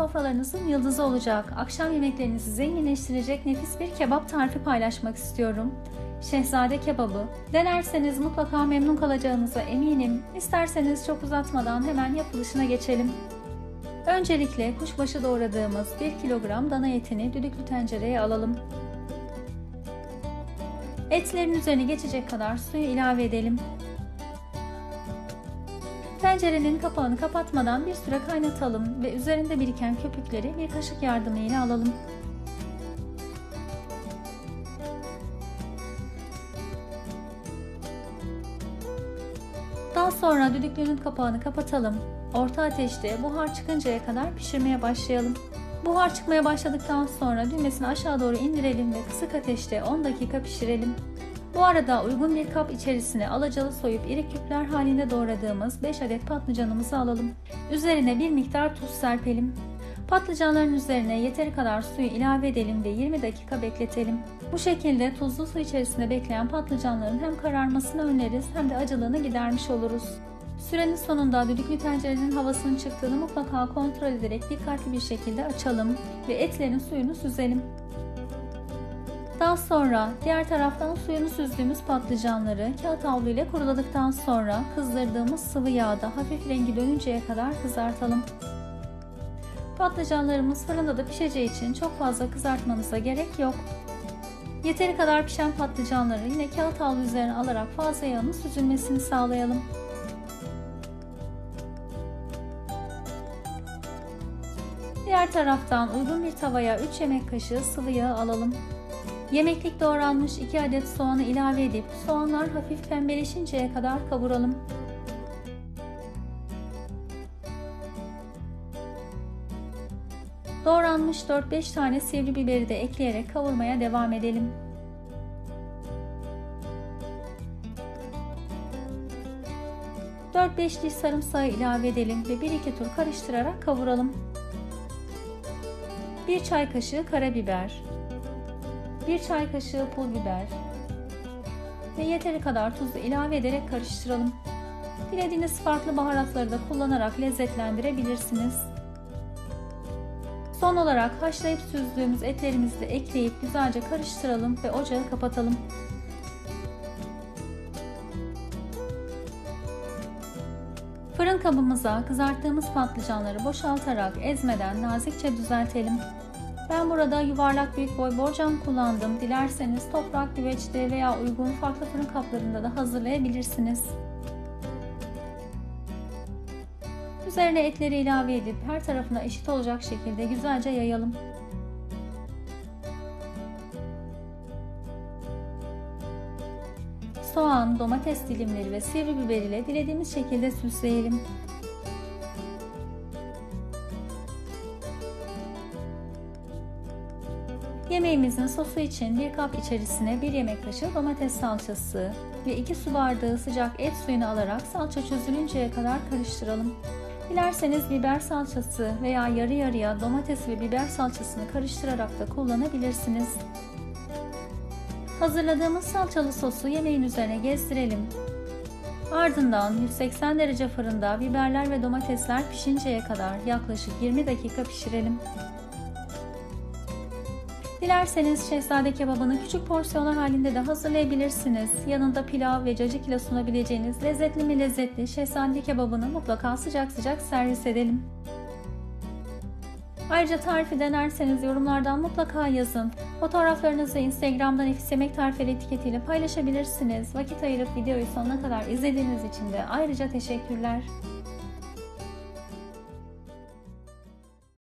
sofralarınızın yıldızı olacak, akşam yemeklerinizi zenginleştirecek nefis bir kebap tarifi paylaşmak istiyorum. Şehzade kebabı. Denerseniz mutlaka memnun kalacağınıza eminim. İsterseniz çok uzatmadan hemen yapılışına geçelim. Öncelikle kuşbaşı doğradığımız 1 kilogram dana etini düdüklü tencereye alalım. Etlerin üzerine geçecek kadar suyu ilave edelim. Tencerenin kapağını kapatmadan bir süre kaynatalım ve üzerinde biriken köpükleri bir kaşık yardımıyla alalım. Daha sonra düdüklünün kapağını kapatalım. Orta ateşte buhar çıkıncaya kadar pişirmeye başlayalım. Buhar çıkmaya başladıktan sonra düğmesini aşağı doğru indirelim ve kısık ateşte 10 dakika pişirelim. Bu arada uygun bir kap içerisine alacalı soyup iri küpler halinde doğradığımız 5 adet patlıcanımızı alalım. Üzerine bir miktar tuz serpelim. Patlıcanların üzerine yeteri kadar suyu ilave edelim ve 20 dakika bekletelim. Bu şekilde tuzlu su içerisinde bekleyen patlıcanların hem kararmasını önleriz hem de acılığını gidermiş oluruz. Sürenin sonunda düdüklü tencerenin havasının çıktığını mutlaka kontrol ederek dikkatli bir şekilde açalım ve etlerin suyunu süzelim. Daha sonra diğer taraftan suyunu süzdüğümüz patlıcanları kağıt havlu ile kuruladıktan sonra kızdırdığımız sıvı yağda hafif rengi dönünceye kadar kızartalım. Patlıcanlarımız fırında da pişeceği için çok fazla kızartmanıza gerek yok. Yeteri kadar pişen patlıcanları yine kağıt havlu üzerine alarak fazla yağının süzülmesini sağlayalım. Diğer taraftan uygun bir tavaya 3 yemek kaşığı sıvı yağ alalım. Yemeklik doğranmış 2 adet soğanı ilave edip soğanlar hafif pembeleşinceye kadar kavuralım. Doğranmış 4-5 tane sivri biberi de ekleyerek kavurmaya devam edelim. Beş diş sarımsağı ilave edelim ve bir iki tur karıştırarak kavuralım. 1 çay kaşığı karabiber, 1 çay kaşığı pul biber ve yeteri kadar tuzu ilave ederek karıştıralım. Dilediğiniz farklı baharatları da kullanarak lezzetlendirebilirsiniz. Son olarak haşlayıp süzdüğümüz etlerimizi de ekleyip güzelce karıştıralım ve ocağı kapatalım. Fırın kabımıza kızarttığımız patlıcanları boşaltarak ezmeden nazikçe düzeltelim. Ben burada yuvarlak büyük boy borcam kullandım. Dilerseniz toprak güveçte veya uygun farklı fırın kaplarında da hazırlayabilirsiniz. Üzerine etleri ilave edip her tarafına eşit olacak şekilde güzelce yayalım. Soğan, domates dilimleri ve sivri biber ile dilediğimiz şekilde süsleyelim. Yemeğimizin sosu için bir kap içerisine 1 yemek kaşığı domates salçası ve 2 su bardağı sıcak et suyunu alarak salça çözülünceye kadar karıştıralım. Dilerseniz biber salçası veya yarı yarıya domates ve biber salçasını karıştırarak da kullanabilirsiniz. Hazırladığımız salçalı sosu yemeğin üzerine gezdirelim. Ardından 180 derece fırında biberler ve domatesler pişinceye kadar yaklaşık 20 dakika pişirelim. Dilerseniz şehzade kebabını küçük porsiyonlar halinde de hazırlayabilirsiniz. Yanında pilav ve cacık ile sunabileceğiniz lezzetli mi lezzetli şehzade kebabını mutlaka sıcak sıcak servis edelim. Ayrıca tarifi denerseniz yorumlardan mutlaka yazın. Fotoğraflarınızı Instagram'dan Nefis Yemek Tarifleri etiketiyle paylaşabilirsiniz. Vakit ayırıp videoyu sonuna kadar izlediğiniz için de ayrıca teşekkürler.